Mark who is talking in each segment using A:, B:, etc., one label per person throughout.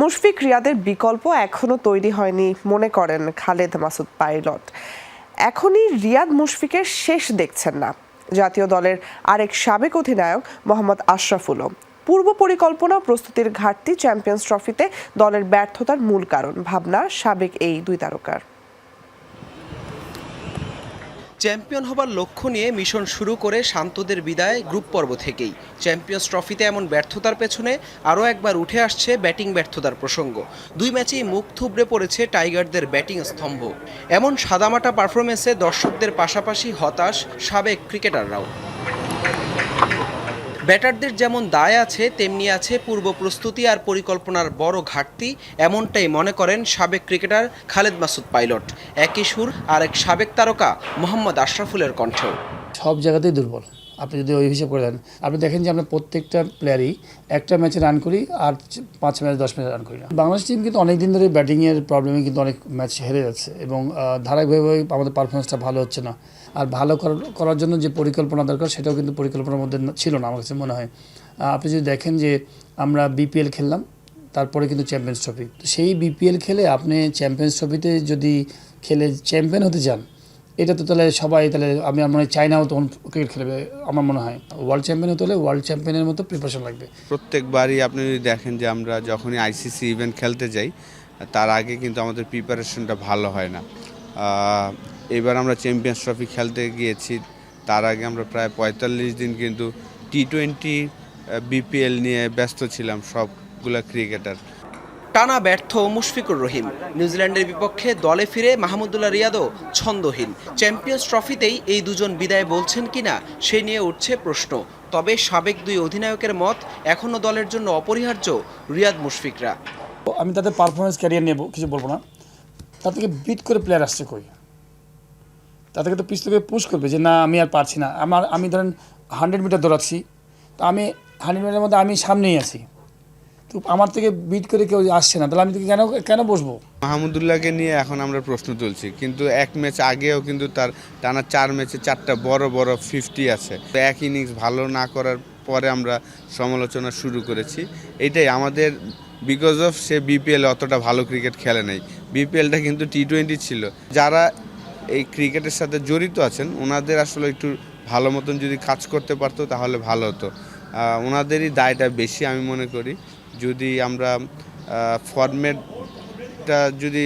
A: মুশফিক রিয়াদের বিকল্প এখনও তৈরি হয়নি, মনে করেন খালেদ মাসুদ পাইলট। এখনই রিয়াদ মুশফিকের শেষ দেখছেন না। জাতীয় দলের আরেক সাবেক অধিনায়ক মোহাম্মদ আশরাফুলও। পূর্ব পরিকল্পনা প্রস্তুতির ঘাটতি চ্যাম্পিয়ন্স ট্রফিতে দলের ব্যর্থতার মূল কারণ, ভাবনা সাবেক এই দুই তারকার।
B: চ্যাম্পিয়ন হবার লক্ষ্য নিয়ে মিশন শুরু করে শান্তদের বিদায় গ্রুপ পর্ব থেকেই। চ্যাম্পিয়ন্স ট্রফিতে এমন ব্যর্থতার পেছনে আরও একবার উঠে আসছে ব্যাটিং ব্যর্থতার প্রসঙ্গ। দুই ম্যাচেই মুখ থুবড়ে পড়েছে টাইগারদের ব্যাটিং স্তম্ভ। এমন সাদামাটা পারফরমেন্সে দর্শকদের পাশাপাশি হতাশ সাবেক ক্রিকেটাররাও। ব্যাটারদের যেমন দায় আছে, তেমনি আছে পূর্ব প্রস্তুতি আর পরিকল্পনার বড় ঘাটতি, এমনটাই মনে করেন সাবেক ক্রিকেটার খালেদ মাসুদ পাইলট। একই সুর আর এক সাবেক তারকা মোহাম্মদ আশরাফুলের কণ্ঠ
C: সব জায়গাতেই দুর্বল। আপনি যদি ওই হিসাব করে দেন। আপনি দেখেন যে আমরা প্রত্যেকটা প্লেয়ারই একটা ম্যাচে রান করি আর পাঁচ ম্যাচ দশ ম্যাচে রান করি না। বাংলাদেশ টিম কিন্তু অনেক দিন ধরে ব্যাটিংয়ের প্রবলেমে কিন্তু অনেক ম্যাচ হেরে যাচ্ছে এবং ধারাবাহিকভাবে আমাদের পারফরমেন্সটা ভালো হচ্ছে না। আর ভালো করার জন্য যে পরিকল্পনা দরকার সেটাও কিন্তু পরিকল্পনার মধ্যে ছিল না আমার কাছে মনে হয়। আপনি যদি দেখেন যে আমরা বিপিএল খেললাম, তারপরে কিন্তু চ্যাম্পিয়ন্স ট্রফি তো সেই বিপিএল খেলে আপনি চ্যাম্পিয়ন্স ট্রফিতে যদি খেলে চ্যাম্পিয়ন হতে চান এটা তো তাহলে সবাই তাহলে, আমি আমার মনে হয় চাইনাও তখন ক্রিকেট খেলবে, আমার মনে হয়। ওয়ার্ল্ড চ্যাম্পিয়ন হতে হলে ওয়ার্ল্ড চ্যাম্পিয়নের মতো প্রিপারেশন লাগবে।
D: প্রত্যেকবারই আপনি দেখেন যে আমরা যখনই আইসিসি ইভেন্ট খেলতে যাই, তার আগে কিন্তু আমাদের প্রিপারেশনটা ভালো হয় না। এবার আমরা চ্যাম্পিয়ন্স ট্রফি খেলতে গিয়েছি, তার আগে আমরা প্রায় পঁয়তাল্লিশ দিন কিন্তু টি টোয়েন্টি বিপিএল নিয়ে ব্যস্ত ছিলাম, সবগুলা ক্রিকেটার
B: টানা ব্যর্থ মুশফিকুর রহিম। নিউজিল্যান্ডের বিপক্ষে দলে ফিরে মাহমুদুল্লাহ রিয়াদও ছন্দহীন। চ্যাম্পিয়ন্স ট্রফিতেই এই দুজন বিদায় বলছেন কিনা সে নিয়ে উঠছে প্রশ্ন। তবে সাবেক দুই অধিনায়কের মত এখনও দলের জন্য অপরিহার্য রিয়াদ মুশফিকরা।
C: আমি তাদের পারফরমেন্স ক্যারিয়ার নিয়ে কিছু বলব না। তার থেকে বিট করে প্লেয়ার আসছে কই? তাদেরকে তো পিছ থেকে পুশ করবে যে, না, আমি আর পারছি না। আমার আমি ধরেন হান্ড্রেড মিটার দৌড়াচ্ছি। তো আমি হান্ড্রেড মিটারের মধ্যে আমি সামনেই আছি। তো আমার থেকে বিট করে কেউ আসছে না। তাহলে আমি কেন কেন বসবো?
D: মাহমুদুল্লাহকে নিয়ে এখন আমরা প্রশ্ন তুলছি। কিন্তু এক ম্যাচ আগেও কিন্তু তার টানা চার ম্যাচে চারটা বড় বড় ফিফটি আছে। এক ইনিংস ভালো না করার পরে আমরা সমালোচনা শুরু করেছি। এটাই আমাদের বিকজ অফ সে বিপিএল অতটা ভালো ক্রিকেট খেলে নাই। বিপিএলটা কিন্তু টি টোয়েন্টি ছিল। যারা এই ক্রিকেটের সাথে জড়িত আছেন, ওনাদের আসলে একটু ভালো মতন যদি কাজ করতে পারতো, তাহলে ভালো হতো। ওনাদেরই দায়টা বেশি, আমি মনে করি। যদি আমরা ফরম্যাটটা যদি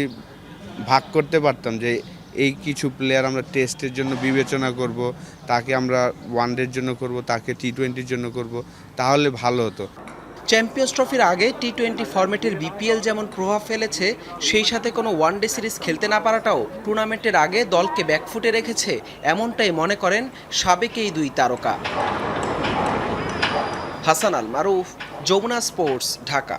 D: ভাগ করতে পারতাম যে এই কিছু প্লেয়ার আমরা টেস্টের জন্য বিবেচনা করব, তাকে আমরা ওয়ানডের জন্য করব, তাকে টি টোয়েন্টির জন্য করব, তাহলে ভালো হতো।
B: চ্যাম্পিয়ন্স ট্রফির আগে টি টোয়েন্টি ফরম্যাটের বিপিএল যেমন প্রভাব ফেলেছে, সেই সাথে কোনো ওয়ানডে সিরিজ খেলতে না পারাটাও টুর্নামেন্টের আগে দলকে ব্যাকফুটে রেখেছে, এমনটাই মনে করেন সাবেক এই দুই তারকা। হাসান আল মারুফ যমুনা স্পোর্টস ঢাকা।